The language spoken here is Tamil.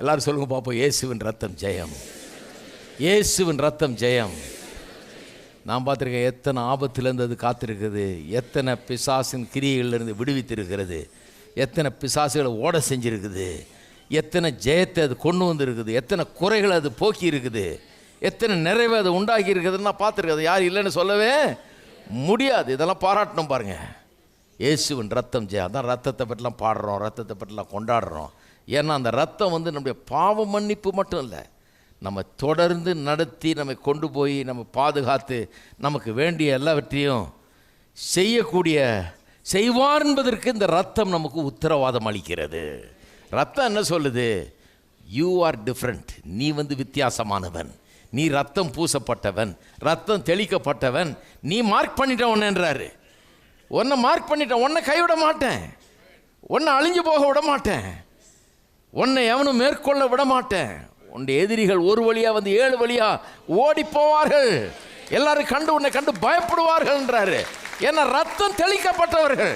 எல்லாரும் சொல்லுங்க பார்ப்போம் இயேசுவின் ரத்தம் ஜெயம். இயேசுவின் ரத்தம் ஜெயம். நான் பார்த்துருக்கேன் எத்தனை ஆபத்துலேருந்து அது காத்திருக்குது எத்தனை பிசாசின் கிரியைகள்லேருந்து விடுவித்திருக்கிறது எத்தனை பிசாசுகளை ஓட செஞ்சுருக்குது எத்தனை ஜெயத்தை அது கொண்டு வந்திருக்குது எத்தனை குறைகளை அது போக்கி இருக்குது எத்தனை நிறைவை அது உண்டாக்கி இருக்குதுன்னு நான் பார்த்துருக்கேன். யார் இல்லைன்னு சொல்லவே முடியாது. இதெல்லாம் பாராட்டணும் பாருங்கள் இயேசுவின் ரத்தம் ஜெயம் அதான் ரத்தத்தை பற்றிலாம் பாடுறோம் ரத்தத்தை பற்றிலாம் கொண்டாடுறோம். ஏன்னா அந்த ரத்தம் வந்து நம்முடைய பாவ மன்னிப்பு மட்டும் இல்லை நம்ம தொடர்ந்து நடத்தி நம்மை கொண்டு போய் நம்ம பாதுகாத்து நமக்கு வேண்டிய எல்லாவற்றையும் செய்யக்கூடிய செய்வார் என்பதற்கு இந்த ரத்தம் நமக்கு உத்தரவாதம் அளிக்கிறது. ரத்தம் என்ன சொல்லுது? யூ ஆர் டிஃப்ரெண்ட் நீ வந்து வித்தியாசமானவன். நீ ரத்தம் பூசப்பட்டவன். ரத்தம் தெளிக்கப்பட்டவன். நீ மார்க் பண்ணிட்டவன்ன்றாரு உன்னை மார்க் பண்ணிட்டேன் உன்னை கைவிட மாட்டேன். உன்னை அழிஞ்சு போக விட மாட்டேன். உன்னை எவனும் மேற்கொள்ள விட மாட்டேன். உன்னுடைய எதிரிகள் ஒரு வழியாக வந்து ஏழு வழியாக ஓடி போவார்கள். எல்லாரும் கண்டு உன்னை கண்டு பயப்படுவார்கள்ன்றாரு ஏன்னா ரத்தம் தெளிக்கப்பட்டவர்கள்.